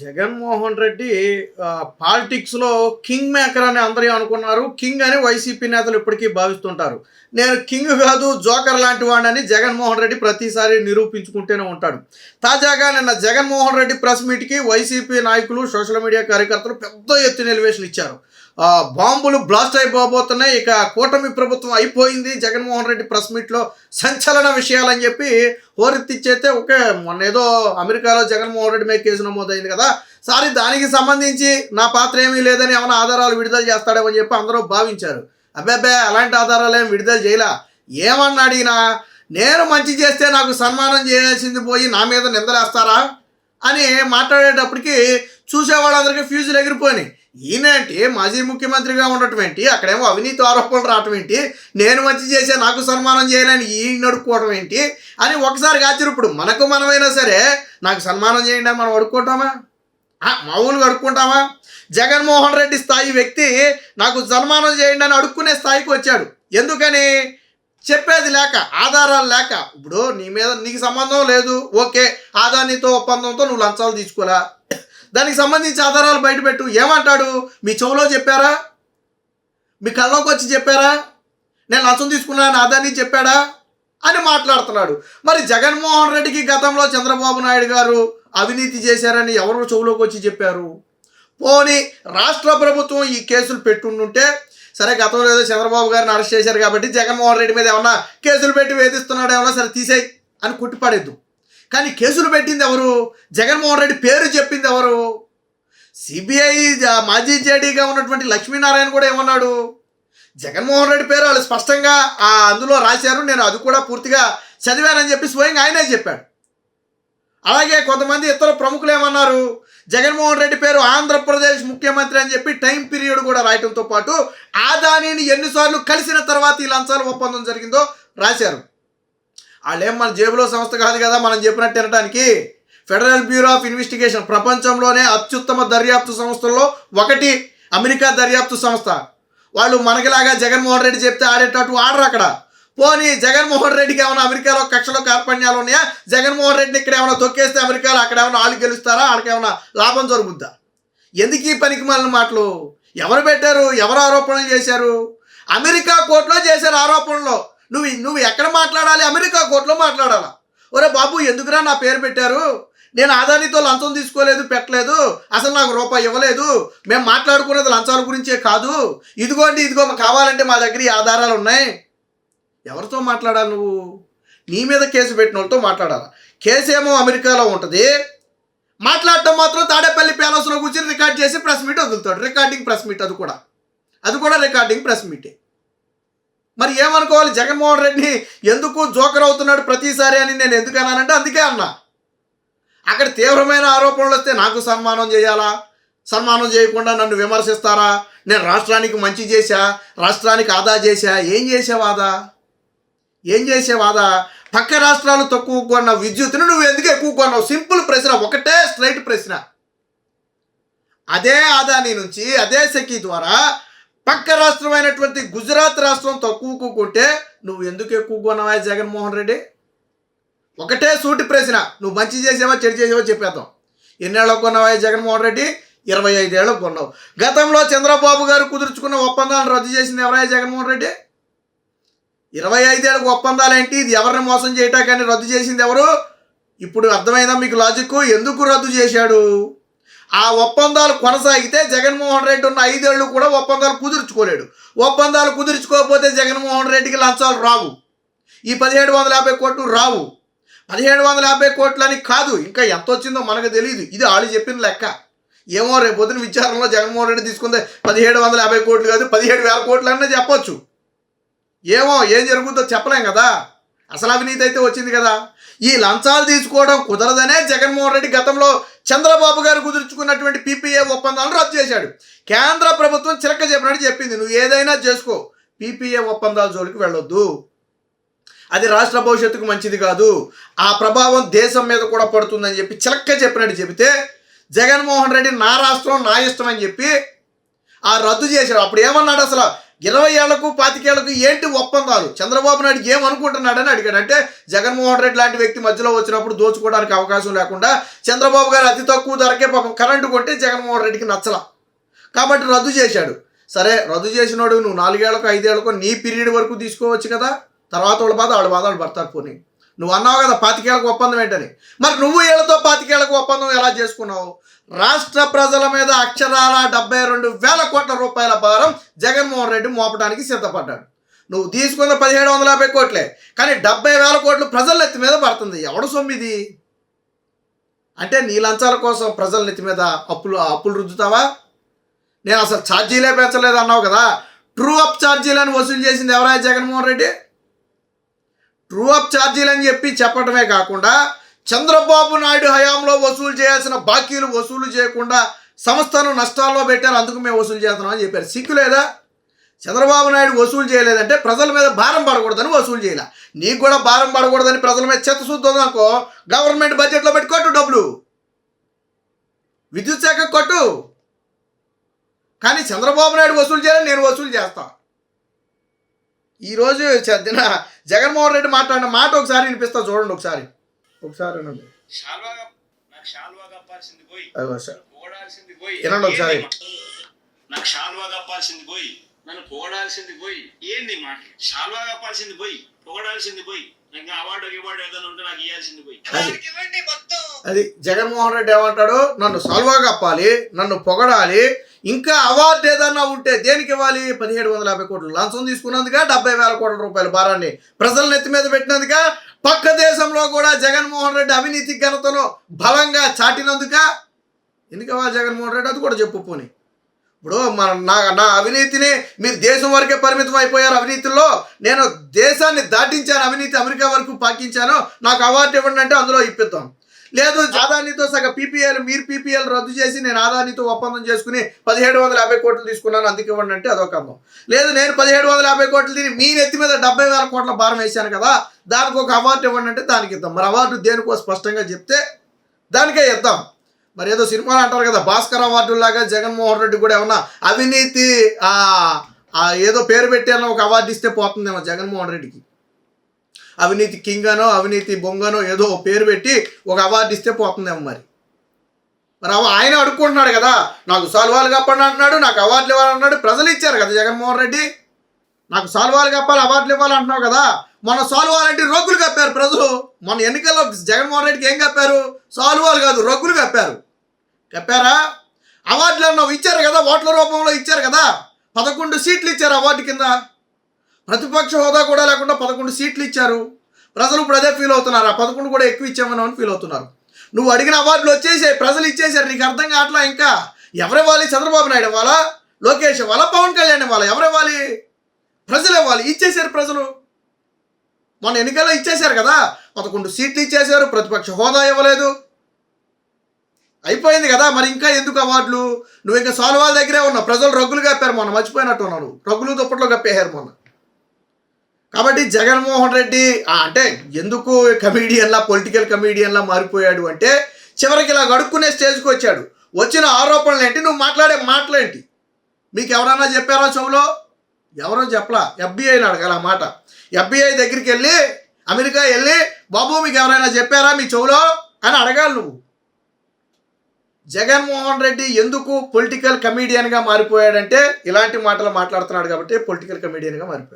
జగన్మోహన్ రెడ్డి పాలిటిక్స్లో పాలిటిక్స్లో king maker అని అందరూ అనుకున్నారు కింగ్ అని వైసీపీ నేతలు ఇప్పటికీ భావిస్తుంటారు. నేను కింగ్ కాదు జోకర్ లాంటి వాడిని జగన్మోహన్ రెడ్డి ప్రతిసారి నిరూపించుకుంటూనే ఉంటాడు. తాజాగా నిన్న జగన్మోహన్ రెడ్డి ప్రెస్ మీట్కి వైసీపీ నాయకులు సోషల్ మీడియా కార్యకర్తలు పెద్ద ఎత్తున ఎలివేషన్ ఇచ్చారు. బాంబులు బ్లాస్ట్ అయిపోబోతున్నాయి ఇక కూటమి ప్రభుత్వం అయిపోయింది జగన్మోహన్ రెడ్డి ప్రెస్ మీట్లో సంచలన విషయాలని చెప్పి హోరెత్తిచ్చైతే ఒకే మొన్న ఏదో అమెరికాలో జగన్మోహన్ రెడ్డి మీద కేసు నమోదైంది కదా? సారీ దానికి సంబంధించి నా పాత్ర ఏమీ లేదని ఏమైనా ఆధారాలు విడుదల చేస్తాడేమని చెప్పి అందరూ భావించారు. అబ్బాబ్బే అలాంటి ఆధారాలు ఏం విడుదల చేయలా? ఏమన్నా అడిగినా నేను మంచి చేస్తే నాకు సన్మానం చేయాల్సింది పోయి నా మీద నిందలేస్తారా? అని మాట్లాడేటప్పటికి చూసేవాళ్ళందరికీ ఫ్యూజులు ఎగిరిపోయినాయి. ఈయనేంటి మాజీ ముఖ్యమంత్రిగా ఉండటం ఏంటి? అక్కడేమో అవినీతి ఆరోపణలు రావటం ఏంటి? నేను మంచి చేసే నాకు సన్మానం చేయాలని ఈయన నడుపుకోవడం ఏంటి? అని ఒకసారి ఆశ్చర్యప్పుడు మనకు మనమైనా సరే నాకు సన్మానం చేయండి మనం అడుక్కుంటామా మామూలుగా అడుక్కుంటామా జగన్మోహన్ రెడ్డి స్థాయి వ్యక్తి నాకు సన్మానం చేయండి అని అడుక్కునే స్థాయికి వచ్చాడు. ఎందుకని? చెప్పేది లేక ఆధారాలు లేక. ఇప్పుడు నీ మీద నీకు సంబంధం లేదు. ఓకే ఆదానితో ఒప్పందంతో నువ్వు లంచాలు తీసుకోలే దానికి సంబంధించి ఆధారాలు బయటపెట్టు ఏమంటాడు? మీ చెవులో చెప్పారా? మీ కళ్ళలోకి వచ్చి చెప్పారా? నేను లంచం తీసుకున్నాను అదని చెప్పాడా? అని మాట్లాడుతున్నాడు. మరి జగన్మోహన్ రెడ్డికి గతంలో చంద్రబాబు నాయుడు గారు అవినీతి చేశారని ఎవరు చెవులోకి వచ్చి చెప్పారు? పోనీ రాష్ట్ర ప్రభుత్వం ఈ కేసులు పెట్టుండుంటే సరే గతంలో ఏదో చంద్రబాబు గారిని అరెస్ట్ చేశారు కాబట్టి జగన్మోహన్ రెడ్డి మీద ఏమన్నా కేసులు పెట్టి వేధిస్తున్నాడు ఏమన్నా సరే తీసేయి అని కొట్టిపడేద్దు. కానీ కేసులు పెట్టింది ఎవరు? జగన్మోహన్ రెడ్డి పేరు చెప్పింది ఎవరు? సిబిఐ మాజీ జేడీగా ఉన్నటువంటి లక్ష్మీనారాయణ కూడా ఏమన్నాడు? జగన్మోహన్ రెడ్డి పేరు వాళ్ళు స్పష్టంగా ఆ అందులో రాశారు. నేను అది కూడా పూర్తిగా చదివానని చెప్పి స్వయంగా ఆయనే చెప్పాడు. అలాగే కొంతమంది ఇతర ప్రముఖులు ఏమన్నారు? జగన్మోహన్ రెడ్డి పేరు ఆంధ్రప్రదేశ్ ముఖ్యమంత్రి అని చెప్పి టైం పీరియడ్ కూడా రాయటంతో పాటు ఆదానీని ఎన్నిసార్లు కలిసిన తర్వాత ఈ లంచాల ఒప్పందం జరిగిందో రాశారు. వాళ్ళేం మన జేబులో సంస్థ కాదు కదా మనం చెప్పినట్టు తినడానికి ఫెడరల్ బ్యూరో ఆఫ్ ఇన్వెస్టిగేషన్ ప్రపంచంలోనే అత్యుత్తమ దర్యాప్తు సంస్థల్లో ఒకటి అమెరికా దర్యాప్తు సంస్థ. వాళ్ళు మనకిలాగా జగన్మోహన్ రెడ్డి చెప్తే ఆడేటట్టు ఆడరు అక్కడ. పోనీ జగన్మోహన్ రెడ్డికి ఏమైనా అమెరికాలో కక్షలో కార్పణ్యాలు ఉన్నాయా? జగన్మోహన్ రెడ్డిని ఇక్కడ ఏమైనా తొక్కేస్తే అమెరికాలో అక్కడ ఏమైనా వాళ్ళు గెలుస్తారా? వాళ్ళకి ఏమైనా లాభం జరుగుద్దా? ఎందుకు ఈ పనికి మాలిన మాటలు? ఎవరు పెట్టారు? ఎవరు ఆరోపణలు చేశారు? అమెరికా కోర్టులో చేశారు ఆరోపణలు. నువ్వు నువ్వు ఎక్కడ మాట్లాడాలి? అమెరికా కోర్టులో మాట్లాడాలా? ఒరే బాబు ఎందుకురా నా పేరు పెట్టారు? నేను ఆదానితో లంచం తీసుకోలేదు పెట్టలేదు. అసలు నాకు రూపాయి ఇవ్వలేదు. మేము మాట్లాడుకునేది లంచాల గురించే కాదు. ఇదిగోండి ఇదిగో మాకు కావాలంటే మా దగ్గర ఈ ఆధారాలు ఉన్నాయి. ఎవరితో మాట్లాడాలి నువ్వు? నీ మీద కేసు పెట్టిన వాళ్ళతో మాట్లాడాలి? కేసు ఏమో అమెరికాలో ఉంటుంది. మాట్లాడటం మాత్రం తాడేపల్లి ప్యాలెస్లో కూర్చొని రికార్డ్ చేసి ప్రెస్ మీట్ వదులుతాడు. రికార్డింగ్ ప్రెస్ మీట్ అది కూడా. అది కూడా రికార్డింగ్ ప్రెస్ మీటే. మరి ఏమనుకోవాలి? జగన్మోహన్ రెడ్డి ఎందుకు జోకర్ అవుతున్నాడు ప్రతిసారి అని నేను ఎందుకు అన్నానంటే అందుకే అన్నా. అక్కడ తీవ్రమైన ఆరోపణలు వస్తే నాకు సన్మానం చేయాలా? సన్మానం చేయకుండా నన్ను విమర్శిస్తారా? నేను రాష్ట్రానికి మంచి చేశా? రాష్ట్రానికి ఆదా చేశా? ఏం చేసేవాదా ఏం చేసేవాదా పక్క రాష్ట్రాలు తక్కువ కొన్న విద్యుత్ను నువ్వు ఎందుకు ఎక్కువ కొన్నావు? సింపుల్ ప్రశ్న ఒకటే స్ట్రైట్ ప్రశ్న. అదే ఆదాని నుంచి అదే శక్తి ద్వారా పక్క రాష్ట్రమైనటువంటి గుజరాత్ రాష్ట్రం తక్కువ కొంటే నువ్వు ఎందుకు ఎక్కువ కొన్నావా జగన్మోహన్ రెడ్డి? ఒకటే సూటి ప్రశ్న. నువ్వు మంచి చేసావా చెడు చేసావా చెప్పేద్దాం. ఎన్నేళ్ళకు కొన్నావా జగన్మోహన్ రెడ్డి? ఇరవై ఐదేళ్ళకు కొన్నావు. గతంలో చంద్రబాబు గారు కుదుర్చుకున్న ఒప్పందాలను రద్దు చేసింది ఎవరయ్యా జగన్మోహన్ రెడ్డి? ఇరవై ఐదేళ్ళకు ఒప్పందాలు ఏంటి ఇది ఎవరిని మోసం చేయటాకని రద్దు చేసింది ఎవరు? ఇప్పుడు అర్థమైందా మీకు లాజిక్ ఎందుకు రద్దు చేశాడు? ఆ ఒప్పందాలు కొనసాగితే జగన్మోహన్ రెడ్డి ఉన్న ఐదేళ్ళు కూడా ఒప్పందాలు కుదుర్చుకోలేడు. ఒప్పందాలు కుదుర్చుకోకపోతే జగన్మోహన్ రెడ్డికి లంచాలు రావు. ఈ పదిహేడు వందల యాభై కోట్లు రావు. పదిహేడు వందల యాభై కోట్లని కాదు ఇంకా ఎంత వచ్చిందో మనకు తెలియదు ఇది వాళ్ళు చెప్పిన లెక్క. ఏమో రేపు పొద్దున విచారణలో జగన్మోహన్ రెడ్డి తీసుకుందే పదిహేడు వందల యాభై కోట్లు కాదు పదిహేడు వేల కోట్లు అనే చెప్పొచ్చు. ఏమో ఏం జరుగుతుందో చెప్పలేం కదా. అసలు అవినీతి అయితే వచ్చింది కదా. ఈ లంచాలు తీసుకోవడం కుదరదనే జగన్మోహన్ రెడ్డి గతంలో చంద్రబాబు గారు కుదుర్చుకున్నటువంటి పీపీఏ ఒప్పందాలను రద్దు చేశాడు. కేంద్ర ప్రభుత్వం చిలక చెప్పినట్టు చెప్పింది. నువ్వు ఏదైనా చేసుకో. పీపీఏ ఒప్పందాల జోలికి వెళ్ళొద్దు. అది రాష్ట్ర భవిష్యత్తుకు మంచిది కాదు. ఆ ప్రభావం దేశం మీద కూడా పడుతుందని చెప్పి చిలక్క చెప్పినట్టు చెబితే జగన్మోహన్ రెడ్డి నా రాష్ట్రం నా ఇష్టం అని చెప్పి ఆ రద్దు చేశాడు. అప్పుడు ఏమన్నాడు అసలు? ఇరవై ఏళ్ళకు పాతికేళ్ళకు ఏంటి ఒప్పందాలు? చంద్రబాబు నాయుడు ఏమనుకుంటున్నాడని అడిగాడు. అంటే జగన్మోహన్ రెడ్డి లాంటి వ్యక్తి మధ్యలో వచ్చినప్పుడు దోచుకోవడానికి అవకాశం లేకుండా చంద్రబాబు గారు అతి తక్కువ ధరకే పాపం కరెంటు కొంటే జగన్మోహన్ రెడ్డికి నచ్చల. కాబట్టి రద్దు చేశాడు. సరే రద్దు చేసినోడు నువ్వు నాలుగేళ్ళకు ఐదేళ్ళకు నీ పీరియడ్ వరకు తీసుకోవచ్చు కదా? తర్వాత వాళ్ళ బాధ వాళ్ళ బాధ వాళ్ళు పడతారు పోనీ. నువ్వు అన్నావు కదా పాతికేళ్ళకు ఒప్పందం ఏంటని. మరి నువ్వు ఏళ్ళతో పాతికేళ్ళకు ఒప్పందం ఎలా చేసుకున్నావు? రాష్ట్ర ప్రజల మీద అక్షరాల డెబ్బై రెండు వేల కోట్ల రూపాయల భారం జగన్మోహన్ రెడ్డి మోపడానికి సిద్ధపడ్డాడు. నువ్వు తీసుకున్న పదిహేడు వందల యాభై కోట్లే కానీ డెబ్బై వేల కోట్లు ప్రజల నెత్తి మీద పడుతుంది. ఎవడు సొమ్మిది? అంటే నీ లంచాల కోసం ప్రజల నెత్తి మీద అప్పులు అప్పులు రుద్దుతావా? నేను అసలు ఛార్జీలే పెంచలేదు అన్నావు కదా. ట్రూ అప్ ఛార్జీలను వసూలు చేసింది ఎవరా జగన్మోహన్ రెడ్డి? ట్రూ అప్ ఛార్జీలు అని చెప్పి చెప్పడమే కాకుండా చంద్రబాబు నాయుడు హయాంలో వసూలు చేయాల్సిన బాకీలు వసూలు చేయకుండా సంస్థను నష్టాల్లో పెట్టారు అందుకు మేము వసూలు చేస్తున్నాం అని చెప్పారు. సిగ్గు లేదా? చంద్రబాబు నాయుడు వసూలు చేయలేదంటే ప్రజల మీద భారం పడకూడదని వసూలు చేయాల. నీకు కూడా భారం పడకూడదని ప్రజల మీద చెత్త చూద్దాం అనుకో గవర్నమెంట్ బడ్జెట్లో పెట్టి కొట్టు డబ్బులు. విద్యుత్ శాఖ కొట్టు. కానీ చంద్రబాబు నాయుడు వసూలు చేయాలని నేను వసూలు చేస్తాను ఈరోజు చదిన జగన్మోహన్ రెడ్డి మాట్లాడిన మాట ఒకసారి వినిపిస్తా చూడండి ఒకసారి. ఒకసారి వినండి. నాకు వినండి ఒకసారి. నాకు శాల్వా కప్పాల్సింది పోయి. నన్ను పొగడాల్సింది పోయి. ఏంది మా శాల్వా కప్పాల్సింది పోయి. పొగడాల్సింది పోయి. ఇంకా అవార్డు గివార్డు ఏదైనా ఉంటే నాకు ఇవ్వాల్సింది పోయి. అది. నాకు ఇవ్వండి మొత్తం? అది జగన్మోహన్ రెడ్డి ఏమంటాడు? నన్ను సల్వా కప్పాలి నన్ను పొగడాలి ఇంకా అవార్డు ఏదన్నా ఉంటే దేనికి ఇవ్వాలి? పదిహేడు వందల యాభై కోట్లు. లంచం తీసుకున్నందుగా డెబ్బై వేల కోట్ల రూపాయల భారాన్ని ప్రజల నెత్తి మీద పెట్టినందుక పక్క దేశంలో కూడా జగన్మోహన్ రెడ్డి అవినీతి ఘనతను బలంగా చాటినందుక ఎందుకు ఇవ్వాలి జగన్మోహన్ రెడ్డి? అది కూడా చెప్పు పోని. ఇప్పుడు మన నా నా అవినీతిని మీరు దేశం వరకే పరిమితం అయిపోయారు అవినీతిలో. నేను దేశాన్ని దాటించాను అవినీతి అమెరికా వరకు పాకించాను. నాకు అవార్డు ఇవ్వండి అంటే అందులో ఇప్పిద్దాం. లేదు ఆదానితో సగ పీపీఎల్ మీరు పీపీఎల్ రద్దు చేసి నేను ఆదానితో ఒప్పందం చేసుకుని పదిహేడు వందల యాభై కోట్లు తీసుకున్నాను అందుకు ఇవ్వండి అంటే అదొక అమ్మం. లేదు నేను పదిహేడు వందల యాభై కోట్లు తిని మీ నెత్తి మీద డెబ్బై వేల కోట్ల భారం వేశాను కదా దానికి ఒక అవార్డు ఇవ్వండి అంటే దానికి ఇద్దాం. మరి అవార్డు దేనికో స్పష్టంగా చెప్తే దానికే ఇద్దాం. మరి ఏదో సినిమాలు అంటారు కదా భాస్కర్ అవార్డు లాగా జగన్మోహన్ రెడ్డి కూడా ఏమన్నా అవినీతి ఏదో పేరు పెట్టానో ఒక అవార్డు ఇస్తే పోతుందేమో జగన్మోహన్ రెడ్డికి. అవినీతి కింగ్ అనో అవినీతి బొంగనో ఏదో పేరు పెట్టి ఒక అవార్డు ఇస్తే పోతుందేమో మరి. మరి అవ- ఆయన అడుక్కుంటున్నాడు కదా. నాకు సాల్వాలు కప్పండి అంటున్నాడు నాకు అవార్డులు ఇవ్వాలన్నాడు ప్రజలు ఇచ్చారు కదా జగన్మోహన్ రెడ్డి. నాకు సాల్వాలు కప్పాలి అవార్డులు ఇవ్వాలి అంటున్నావు కదా. మొన్న సాల్వాలంటే రొగ్గులు కప్పారు ప్రజలు. మొన్న ఎన్నికల్లో జగన్మోహన్ రెడ్డికి ఏం కప్పారు? సాల్వాలు కాదు రొగ్గులు కప్పారు. కప్పారా? అవార్డులు అన్నావు ఇచ్చారు కదా ఓట్ల రూపంలో ఇచ్చారు కదా. పదకొండు సీట్లు ఇచ్చారు అవార్డు కింద. ప్రతిపక్ష హోదా కూడా లేకుండా పదకొండు సీట్లు ఇచ్చారు. ప్రజలు ఇప్పుడు అదే ఫీల్ అవుతున్నారు. ఆ పదకొండు కూడా ఎక్కువ ఇచ్చామని అని ఫీల్ అవుతున్నారు. నువ్వు అడిగిన అవార్డులు వచ్చేసాయి. ప్రజలు ఇచ్చేసారు. నీకు అర్థం కావట్లా ఇంకా? ఎవరివ్వాలి? చంద్రబాబు నాయుడు ఇవ్వాలా? లోకేష్ ఇవ్వాలా? పవన్ కళ్యాణ్ ఇవ్వాలా? ఎవరివ్వాలి? ప్రజలు ఇవ్వాలి. ఇచ్చేసారు ప్రజలు. మొన్న ఎన్నికల్లో ఇచ్చేశారు కదా? పదకొండు సీట్లు ఇచ్చేశారు ప్రతిపక్ష హోదా ఇవ్వలేదు. అయిపోయింది కదా? మరి ఇంకా ఎందుకు అవార్డులు? నువ్వు ఇంకా సాల్వాల దగ్గరే ఉన్నావు. ప్రజలు రగ్గులు కప్పారు మొన్న. మర్చిపోయినట్టు ఉన్నావు రగ్గులు దుప్పట్లో కప్పేశారు మొన్న. కాబట్టి జగన్మోహన్ రెడ్డి అంటే ఎందుకు కమీడియన్లా పొలిటికల్ కమీడియన్లా మారిపోయాడు అంటే చివరికి ఇలా గడుక్కునే స్టేజ్కి వచ్చాడు. వచ్చిన ఆరోపణలు ఏంటి? నువ్వు మాట్లాడే మాటలేంటి మీకు ఎవరన్నా చెప్పారా చెవులో? ఎవరో చెప్పలా? ఎఫ్బిఐని అడగాల మాట. ఎఫ్బిఐ దగ్గరికి వెళ్ళి అమెరికా వెళ్ళి బాబు మీకు ఎవరైనా చెప్పారా మీ చెవులో? అని అడగాలి నువ్వు. జగన్మోహన్ రెడ్డి ఎందుకు పొలిటికల్ కమీడియన్గా మారిపోయాడంటే ఇలాంటి మాటలు మాట్లాడుతున్నాడు కాబట్టి పొలిటికల్ కమీడియన్గా మారిపోయాడు.